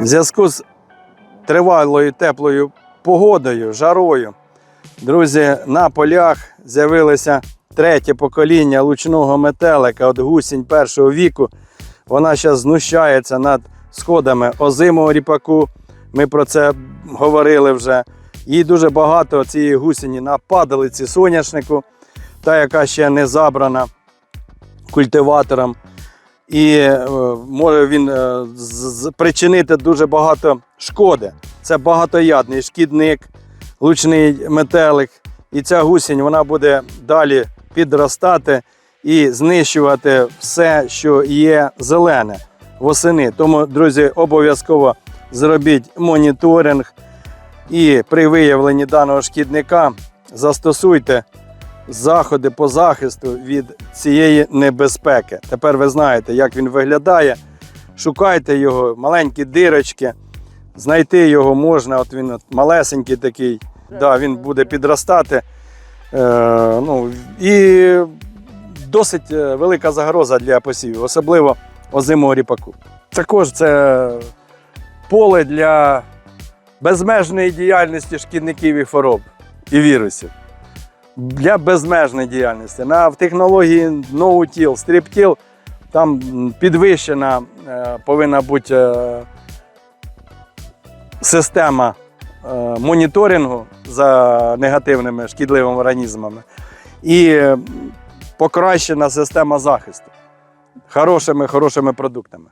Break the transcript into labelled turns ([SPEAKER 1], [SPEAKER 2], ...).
[SPEAKER 1] В зв'язку з тривалою теплою погодою, жарою, друзі, на полях з'явилося третє покоління лучного метелика от гусінь першого віку. Вона зараз знущається над сходами озимого ріпаку. Ми про це говорили вже. Їй дуже багато цієї гусені на падалиці соняшнику, та яка ще не забрана культиватором. І е, може він е, причинити дуже багато шкоди. Це багатоядний шкідник, лучний метелик. І ця гусінь вона буде далі підростати і знищувати все, що є зелене восени. Тому, друзі, обов'язково зробіть моніторинг і при виявленні даного шкідника застосуйте заходи по захисту від цієї небезпеки. Тепер ви знаєте, як він виглядає. Шукайте його, маленькі дирочки. Знайти його можна, от він от малесенький такий, да, він буде підростати. Е, ну, і досить е, велика загроза для посівів, особливо озимого ріпаку. Також це поле для безмежної діяльності шкідників і хвороб і вірусів. Для безмежної діяльності. На, в технології ноутіл, стріптіл там підвищена е, повинна бути е, система е, моніторингу за негативними шкідливими організмами і покращена система захисту хорошими, хорошими продуктами.